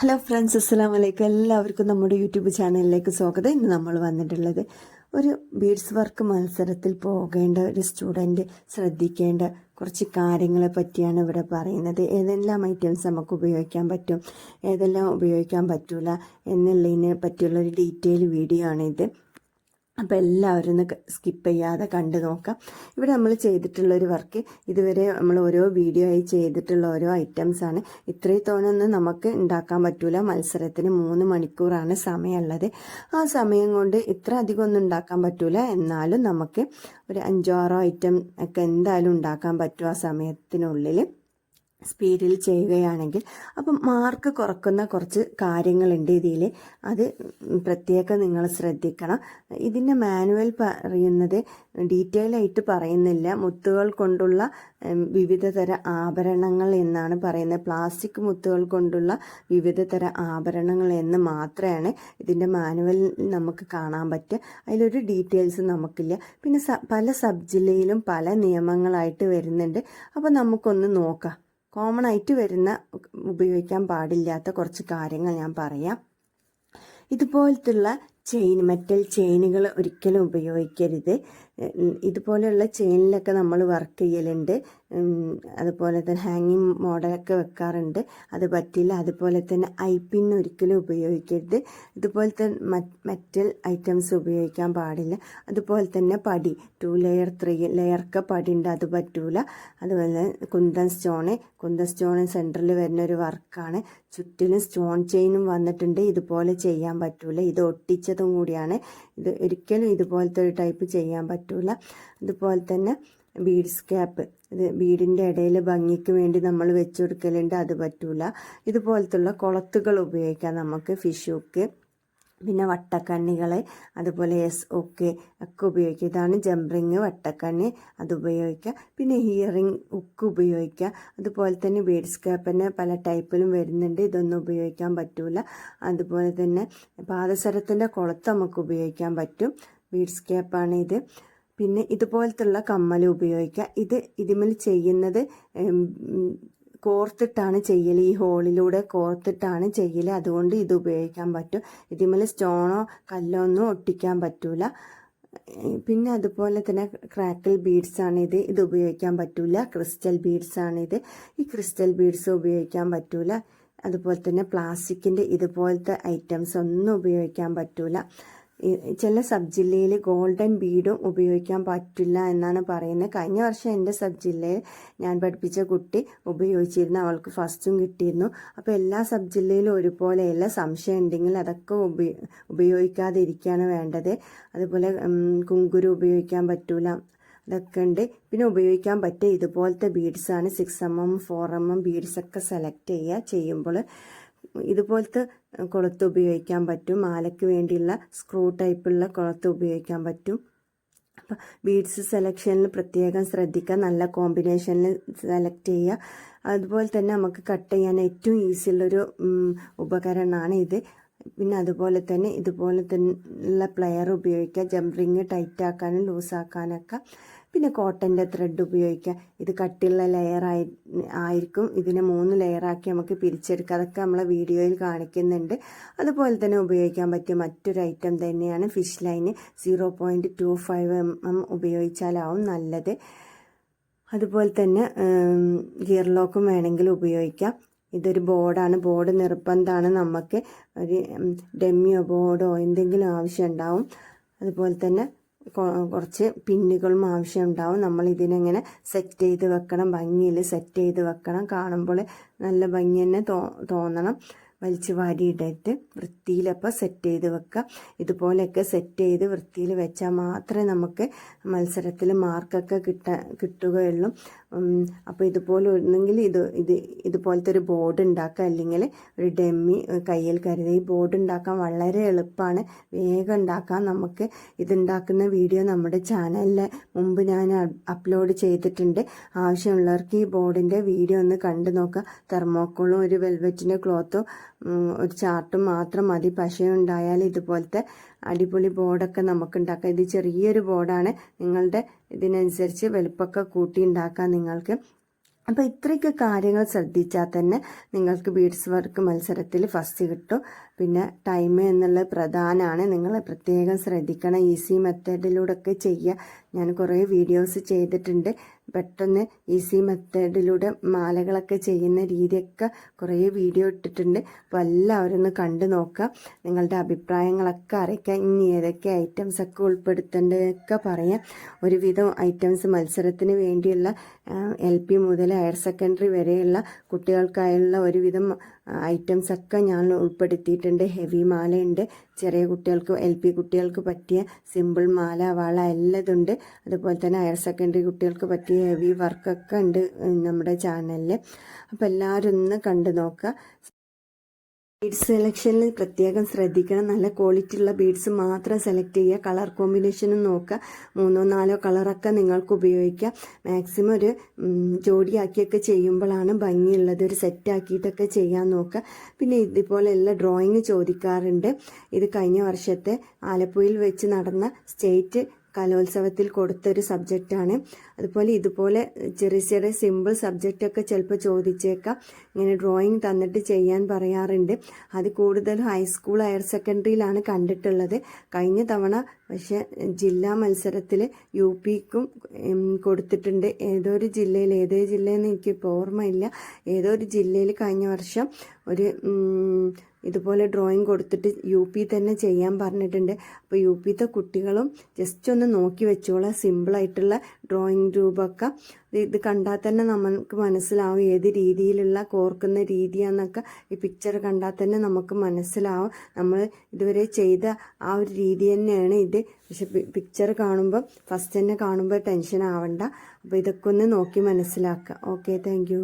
Hello friends അസ്സാം വലൈക്കും എല്ലാവർക്കും നമ്മുടെ യൂട്യൂബ് ചാനലിലേക്ക് സ്വാഗതം. ഇന്ന് നമ്മൾ വന്നിട്ടുള്ളത് ഒരു ബീഡ്സ് വർക്ക് മത്സരത്തിൽ പോകേണ്ട ഒരു സ്റ്റുഡന്റ് ശ്രദ്ധിക്കേണ്ട കുറച്ച് കാര്യങ്ങളെ പറ്റിയാണ് ഇവിടെ പറയുന്നത്. ഏതെല്ലാം ഐറ്റംസ് നമുക്ക് ഉപയോഗിക്കാൻ പറ്റും ഏതെല്ലാം ഉപയോഗിക്കാൻ പറ്റില്ല എന്നുള്ളതിനെ പറ്റിയുള്ള ഒരു ഡീറ്റെയിൽ വീഡിയോ ആണിത്. അപ്പോൾ എല്ലാവരും ഒന്ന് സ്കിപ്പ് ചെയ്യാതെ കണ്ടു നോക്കാം. ഇവിടെ നമ്മൾ ചെയ്തിട്ടുള്ള ഒരു വർക്ക് ഇതുവരെ നമ്മൾ ഓരോ വീഡിയോ ആയി ചെയ്തിട്ടുള്ള ഓരോ ഐറ്റംസ് ആണ്. ഇത്രയും നമുക്ക് ഉണ്ടാക്കാൻ പറ്റൂല. മത്സരത്തിന് മൂന്ന് മണിക്കൂറാണ് സമയമുള്ളത്. ആ സമയം കൊണ്ട് ഇത്ര അധികം ഒന്നും ഉണ്ടാക്കാൻ പറ്റൂല. എന്നാലും നമുക്ക് ഒരു അഞ്ചോ ആറോ ഐറ്റം ഒക്കെ എന്തായാലും ഉണ്ടാക്കാൻ പറ്റും ആ സമയത്തിനുള്ളിൽ സ്പീഡിൽ ചെയ്യുകയാണെങ്കിൽ അപ്പം മാർക്ക് കുറക്കുന്ന കുറച്ച് കാര്യങ്ങളുണ്ട് ഇതിൽ. അത് പ്രത്യേകം നിങ്ങൾ ശ്രദ്ധിക്കണം. ഇതിന്റെ മാനുവൽ പറയുന്നത് ഡീറ്റെയിൽ ആയിട്ട് പറയുന്നില്ല. മുത്തുകൾ കൊണ്ടുള്ള വിവിധ തര ആഭരണങ്ങൾ എന്നാണ് പറയുന്നത്. പ്ലാസ്റ്റിക് മുത്തുകൾ കൊണ്ടുള്ള വിവിധ തര ആഭരണങ്ങൾ എന്ന് മാത്രമാണ് ഇതിന്റെ മാനുവൽ നമുക്ക് കാണാൻ പറ്റുക. അതിലൊരു ഡീറ്റെയിൽസ് നമുക്കില്ല. പിന്നെ പല സബ് ജില്ലയിലും പല നിയമങ്ങളായിട്ട് വരുന്നുണ്ട്. അപ്പോൾ നമുക്കൊന്ന് നോക്കാം. കോമൺ ആയിട്ട് വരുന്ന ഉപയോഗിക്കാൻ പാടില്ലാത്ത കുറച്ച് കാര്യങ്ങൾ ഞാൻ പറയാം. ഇതുപോലത്തുള്ള ചെയിൻ മെറ്റൽ ചെയിനുകൾ ഒരിക്കലും ഉപയോഗിക്കരുത്. ഇതുപോലെയുള്ള ചെയിനിലൊക്കെ നമ്മൾ വർക്ക് ചെയ്യലുണ്ട്. അതുപോലെ തന്നെ ഹാങ്ങിങ് മോഡലൊക്കെ വെക്കാറുണ്ട്. അത് പറ്റില്ല. അതുപോലെ തന്നെ ഐ പിൻ ഒരിക്കലും ഉപയോഗിക്കരുത്. ഇതുപോലെ തന്നെ മെറ്റൽ ഐറ്റംസ് ഉപയോഗിക്കാൻ പാടില്ല. അതുപോലെ തന്നെ പടി ടു ലെയർ ത്രീ ലെയർക്ക് പടി ഉണ്ട് അത് പറ്റൂല. അതുപോലെ കുന്തൻ സ്റ്റോണ് കുന്തൻ സ്റ്റോണ് സെന്ററിൽ വരുന്ന ഒരു വർക്കാണ്. ചുറ്റിലും സ്റ്റോൺ ചെയിനും വന്നിട്ടുണ്ട്. ഇതുപോലെ ചെയ്യാൻ പറ്റൂല. ഇത് ഒട്ടിച്ചതും കൂടിയാണ്. ഇത് ഒരിക്കലും ഇതുപോലത്തെ ഒരു ടൈപ്പ് ചെയ്യാൻ പറ്റൂല. അതുപോലെ തന്നെ ബീഡ്സ് ക്യാപ്പ് ഇത് ബീഡിന്റെ ഇടയിൽ ഭംഗിക്ക് വേണ്ടി നമ്മൾ വെച്ചു കൊടുക്കലുണ്ട്. അത് പറ്റൂല. ഇതുപോലത്തുള്ള കുളത്തുകൾ ഉപയോഗിക്കാം നമുക്ക്. Fish hook. പിന്നെ വട്ടക്കണ്ണികൾ അതുപോലെ എസ് ഒക്കെ ഒക്കെ ഉപയോഗിക്കുക. ഇതാണ് ജംറിങ് വട്ടക്കണ്ണി അത് ഉപയോഗിക്കുക. പിന്നെ ഹിയറിങ് ഉക്ക് ഉപയോഗിക്കുക. അതുപോലെ തന്നെ ബീഡ്സ് ക്യാപ്പിന് പല ടൈപ്പിലും വരുന്നുണ്ട്. ഇതൊന്നും ഉപയോഗിക്കാൻ പറ്റില്ല അതുപോലെ തന്നെ പാദസരത്തിന്റെ കുളത്ത് നമുക്ക് ഉപയോഗിക്കാൻ പറ്റും. ബീഡ്സ് ക്യാപ്പാണ് ഇത്. പിന്നെ ഇതുപോലത്തുള്ള കമ്മൽ ഉപയോഗിക്കുക. ഇത് ഇതിമിൽ ചെയ്യുന്നത് കോർത്തിട്ടാണ് ചെയ്യൽ ഈ ഹോളിലൂടെ കോർത്തിട്ടാണ് ചെയ്യൽ അതുകൊണ്ട് ഇത് ഉപയോഗിക്കാൻ പറ്റും. ഇതിമേൽ സ്റ്റോണോ കല്ലോ ഒന്നും ഒട്ടിക്കാൻ പറ്റൂല. പിന്നെ അതുപോലെ തന്നെ ക്രാക്കിൾ ബീഡ്സ് ആണ് ഇത് ഉപയോഗിക്കാൻ പറ്റൂല. ക്രിസ്റ്റൽ ബീഡ്സ് ആണ് ഇത്. ഈ ക്രിസ്റ്റൽ ബീഡ്സ് ഉപയോഗിക്കാൻ പറ്റൂല. അതുപോലെ തന്നെ പ്ലാസ്റ്റിക്കിന്റെ ഇതുപോലത്തെ ഐറ്റംസ് ഒന്നും ഉപയോഗിക്കാൻ പറ്റൂല. ചില സബ് ജില്ലയിൽ ഗോൾഡൻ ബീഡും ഉപയോഗിക്കാൻ പറ്റില്ല എന്നാണ് പറയുന്നത്. കഴിഞ്ഞ വർഷം എന്റെ സബ് ജില്ലയിൽ ഞാൻ പഠിപ്പിച്ച കുട്ടി ഉപയോഗിച്ചിരുന്നു. അവൾക്ക് ഫസ്റ്റും കിട്ടിയിരുന്നു. അപ്പോൾ എല്ലാ സബ് ജില്ലയിലും ഒരുപോലെയല്ല. സംശയം ഉണ്ടെങ്കിൽ അതൊക്കെ ഉപയോ ഉപയോഗിക്കാതിരിക്കുകയാണ് വേണ്ടത്. അതുപോലെ കുങ്കുരു ഉപയോഗിക്കാൻ പറ്റൂല. അതൊക്കെ ഉണ്ട്. പിന്നെ ഉപയോഗിക്കാൻ പറ്റിയ ഇതുപോലത്തെ ബീഡ്സാണ്. Six M M four M M ബീഡ്സൊക്കെ select ചെയ്യുക ചെയ്യുമ്പോൾ ഇതുപോലത്തെ കുളത്ത് ഉപയോഗിക്കാൻ പറ്റും. മാലയ്ക്ക് വേണ്ടിയുള്ള സ്ക്രൂ ടൈപ്പുള്ള കുളത്ത് ഉപയോഗിക്കാൻ പറ്റും. അപ്പം ബീഡ്സ് സെലക്ഷനിൽ പ്രത്യേകം ശ്രദ്ധിക്കുക. നല്ല കോമ്പിനേഷനിൽ സെലക്ട് ചെയ്യുക. അതുപോലെ തന്നെ നമുക്ക് കട്ട് ചെയ്യാൻ ഏറ്റവും ഈസിയുള്ളൊരു ഉപകരണമാണ് ഇത്. പിന്നെ അതുപോലെ തന്നെ ഇതുപോലെ തന്നെ പ്ലെയർ ഉപയോഗിക്കുക. ടൈറ്റ് ആക്കാനും ലൂസാക്കാനൊക്കെ പിന്നെ കോട്ടന്റെ ത്രെഡ് ഉപയോഗിക്കുക. ഇത് കട്ടിയുള്ള ലെയർ ആയി ആയിരിക്കും. ഇതിനെ മൂന്ന് ലെയറാക്കി നമുക്ക് പിരിച്ചെടുക്കുക അതൊക്കെ നമ്മളെ വീഡിയോയിൽ കാണിക്കുന്നുണ്ട്. അതുപോലെ തന്നെ ഉപയോഗിക്കാൻ പറ്റിയ മറ്റൊരു ഐറ്റം തന്നെയാണ് fish line zero point two five M M ഉപയോഗിച്ചാലാവും നല്ലത്. അതുപോലെ തന്നെ ഗിയർ ലോക്കും വേണമെങ്കിൽ ഉപയോഗിക്കാം. ഇതൊരു ബോർഡാണ്. ബോർഡ് നിർബന്ധമാണ്. നമുക്ക് ഒരു ഡെമ്മിയോ ബോർഡോ എന്തെങ്കിലും ആവശ്യം ഉണ്ടാവും. അതുപോലെ തന്നെ കുറച്ച് പിന്നുകളും ആവശ്യം ഉണ്ടാവും. നമ്മൾ ഇതിനെങ്ങനെ സെറ്റ് ചെയ്ത് വെക്കണം? ഭംഗിയിൽ സെറ്റ് ചെയ്ത് വെക്കണം. കാണുമ്പോൾ നല്ല ഭംഗി തന്നെ തോന്നണം. വലിച്ചു വാരിയിട്ടിട്ട് വൃത്തിയിലപ്പോൾ സെറ്റ് ചെയ്ത് വെക്കുക. ഇതുപോലെയൊക്കെ സെറ്റ് ചെയ്ത് വൃത്തിയിൽ വെച്ചാൽ മാത്രമേ നമുക്ക് മത്സരത്തിൽ മാർക്കൊക്കെ കിട്ട കിട്ടുകയുള്ളൂ. അപ്പോൾ ഇതുപോലെ ഒന്നെങ്കിൽ ഇത് ഇത് ഇതുപോലത്തെ ഒരു ബോർഡ് ഉണ്ടാക്കുക. അല്ലെങ്കിൽ ഒരു ഡെമ്മി കയ്യിൽ കരുതി ഈ ബോർഡ് ഉണ്ടാക്കാൻ വളരെ എളുപ്പമാണ്. വേഗം ഉണ്ടാക്കാം നമുക്ക് ഇതുണ്ടാക്കുന്ന വീഡിയോ നമ്മുടെ ചാനലിൽ മുമ്പ് ഞാൻ അപ്ലോഡ് ചെയ്തിട്ടുണ്ട്. ആവശ്യമുള്ളവർക്ക് ഈ ബോർഡിന്റെ വീഡിയോ ഒന്ന് കണ്ടു നോക്കുക. തെർമോക്കോളും ഒരു വെൽവെറ്റിന്റെ ക്ലോത്തും ഒരു ചാർട്ട് മാത്രം മതി. പശയുണ്ടായാൽ ഇതുപോലത്തെ അടിപൊളി ബോർഡൊക്കെ നമുക്ക് ഉണ്ടാക്കാം ഇത് ചെറിയൊരു ബോർഡാണ്. നിങ്ങളുടെ ഇതിനനുസരിച്ച് വലുപ്പമൊക്കെ കൂട്ടി ഉണ്ടാക്കാം നിങ്ങൾക്ക്. അപ്പോൾ ഇത്രയൊക്കെ കാര്യങ്ങൾ ശ്രദ്ധിച്ചാൽ തന്നെ നിങ്ങൾക്ക് ബീഡ്സ് വർക്ക് മത്സരത്തിൽ ഫസ്റ്റ് കിട്ടും. പിന്നെ ടൈം എന്നുള്ളത് പ്രധാനമാണ്. നിങ്ങൾ പ്രത്യേകം ശ്രദ്ധിക്കണം. ഈസി മെത്തേഡിലൂടെ ഒക്കെ ചെയ്യുക. ഞാൻ കുറേ വീഡിയോസ് ചെയ്തിട്ടുണ്ട്. പെട്ടെന്ന് ഈസി മെത്തേഡിലൂടെ മാലകളൊക്കെ ചെയ്യുന്ന രീതിയൊക്കെ കുറേ വീഡിയോ ഇട്ടിട്ടുണ്ട്. അപ്പോൾ എല്ലാവരും ഒന്ന് കണ്ടു നോക്കുക നിങ്ങളുടെ അഭിപ്രായങ്ങളൊക്കെ അറിയിക്കുക ഇനി ഏതൊക്കെ ഐറ്റംസ് ഒക്കെ ഉൾപ്പെടുത്തേണ്ടതൊക്കെ പറയാം. ഒരുവിധം ഐറ്റംസ് മത്സരത്തിന് വേണ്ടിയുള്ള എൽ പി മുതൽ ഹയർ സെക്കൻഡറി വരെയുള്ള കുട്ടികൾക്കായുള്ള ഒരുവിധം ഐറ്റംസ് ഒക്കെ ഞാൻ ഉൾപ്പെടുത്തിയിട്ടുണ്ട്. ഹെവി മാലയുണ്ട്. ചെറിയ കുട്ടികൾക്ക് എൽ പി കുട്ടികൾക്ക് പറ്റിയ സിമ്പിൾ മാല വള എല്ലതുണ്ട്. അതുപോലെ തന്നെ ഹയർ സെക്കൻഡറി കുട്ടികൾക്ക് പറ്റിയ ഹെവി വർക്കൊക്കെ ഉണ്ട് നമ്മുടെ ചാനലിൽ അപ്പോൾ എല്ലാവരും ഒന്ന് കണ്ടു നോക്കുക. ബീഡ്സ് സെലക്ഷനിൽ പ്രത്യേകം ശ്രദ്ധിക്കണം. നല്ല ക്വാളിറ്റി ഉള്ള ബീഡ്സ് മാത്രം സെലക്ട് ചെയ്യുക. കളർ കോമ്പിനേഷനും നോക്കുക. മൂന്നോ നാലോ കളറൊക്കെ നിങ്ങൾക്ക് ഉപയോഗിക്കാം. മാക്സിമം ഒരു ജോഡിയാക്കിയൊക്കെ ചെയ്യുമ്പോഴാണ് ഭംഗിയുള്ളത്. ഒരു സെറ്റ് ആക്കിയിട്ടൊക്കെ ചെയ്യാൻ നോക്കുക. പിന്നെ ഇതുപോലെ എല്ലാ ഡ്രോയിങ് ചോദിക്കാറുണ്ട്. ഇത് കഴിഞ്ഞ വർഷത്തെ ആലപ്പുഴയിൽ വെച്ച് നടന്ന സ്റ്റേറ്റ് കലോത്സവത്തിൽ കൊടുത്തൊരു സബ്ജക്റ്റാണ്. അതുപോലെ ഇതുപോലെ ചെറിയ ചെറിയ സിമ്പിൾ സബ്ജക്റ്റൊക്കെ ചിലപ്പോൾ ചോദിച്ചേക്കാം. ഇങ്ങനെ ഡ്രോയിങ് തന്നിട്ട് ചെയ്യാൻ പറയാറുണ്ട്. അത് കൂടുതലും ഹൈസ്കൂൾ ഹയർ സെക്കൻഡറിയിലാണ് കണ്ടിട്ടുള്ളത്. കഴിഞ്ഞ തവണ പക്ഷേ ജില്ലാ മത്സരത്തിൽ യു പിക്കും കൊടുത്തിട്ടുണ്ട്. ഏതോ ഒരു ജില്ലയിൽ ഏതേ ജില്ലയെന്ന് എനിക്കിപ്പോൾ ഓർമ്മയില്ല. ഏതോ ഒരു ജില്ലയിൽ കഴിഞ്ഞ വർഷം ഒരു ഇതുപോലെ ഡ്രോയിങ് കൊടുത്തിട്ട് യു പി തന്നെ ചെയ്യാൻ പറഞ്ഞിട്ടുണ്ട്. അപ്പോൾ യു പിത്തെ കുട്ടികളും ജസ്റ്റ് ഒന്ന് നോക്കി വെച്ചോളാം. സിമ്പിളായിട്ടുള്ള ഡ്രോയിങ് രൂപമൊക്കെ. ഇത് കണ്ടാൽ തന്നെ നമുക്ക് മനസ്സിലാവും ഏത് രീതിയിലുള്ള കോർക്കുന്ന രീതിയാണെന്നൊക്കെ ഈ പിക്ചർ കണ്ടാൽ തന്നെ നമുക്ക് മനസ്സിലാവും. നമ്മൾ ഇതുവരെ ചെയ്ത ആ ഒരു രീതി തന്നെയാണ് ഇത്. പക്ഷെ പിക്ചർ കാണുമ്പോൾ ഫസ്റ്റ് തന്നെ കാണുമ്പോൾ ടെൻഷൻ ആവണ്ട. അപ്പോൾ ഇതൊക്കെ ഒന്ന് നോക്കി മനസ്സിലാക്കുക. Okay thank